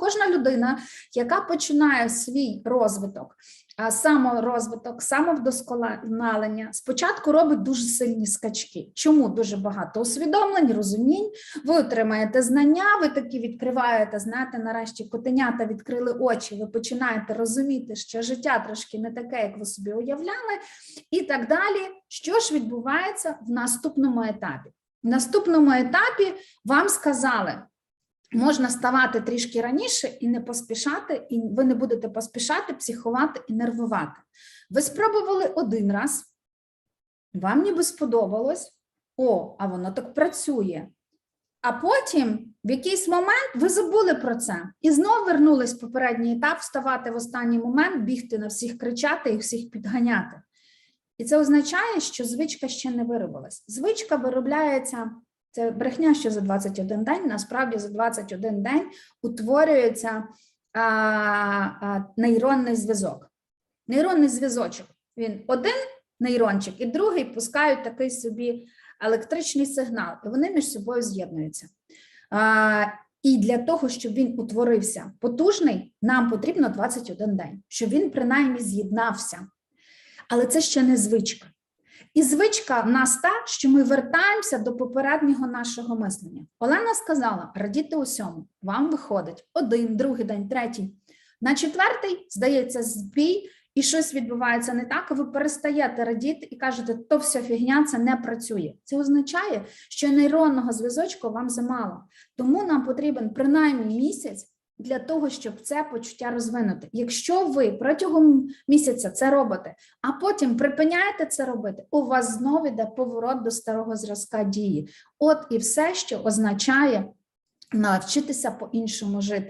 кожна людина, яка починає свій розвиток, саморозвиток, самовдосконалення, спочатку робить дуже сильні скачки. Чому дуже багато усвідомлень, розумінь? Ви отримаєте знання, ви такі відкриваєте, знаєте, нарешті котенята відкрили очі, ви починаєте розуміти, що життя трошки не таке, як ви собі уявляли, і так далі. Що ж відбувається в наступному етапі? В наступному етапі вам сказали, можна ставати трішки раніше і не поспішати, і ви не будете поспішати, психувати і нервувати. Ви спробували один раз, вам ніби сподобалось, о, а воно так працює. А потім в якийсь момент ви забули про це і знову вернулись в попередній етап, вставати в останній момент, бігти на всіх кричати і всіх підганяти. І це означає, що звичка ще не виробилась. Звичка виробляється, це брехня, що за 21 день, насправді за 21 день утворюється а, а, нейронний зв'язок. Нейронний зв'язочок. Він один нейрончик і другий пускають такий собі електричний сигнал, і вони між собою з'єднуються. І для того, щоб він утворився потужний, нам потрібно 21 день, щоб він принаймні з'єднався. Але це ще не звичка. І звичка в нас та, що ми вертаємося до попереднього нашого мислення. Олена сказала: радіти усьому. Вам виходить один, другий день, третій. На четвертий, здається, збій, і щось відбувається не так, ви перестаєте радіти і кажете, то все фігня, це не працює. Це означає, що нейронного зв'язочку вам замало. Тому нам потрібен принаймні місяць для того, щоб це почуття розвинути. Якщо ви протягом місяця це робите, а потім припиняєте це робити, у вас знову йде поворот до старого зразка дії. От і все, що означає навчитися по-іншому жити.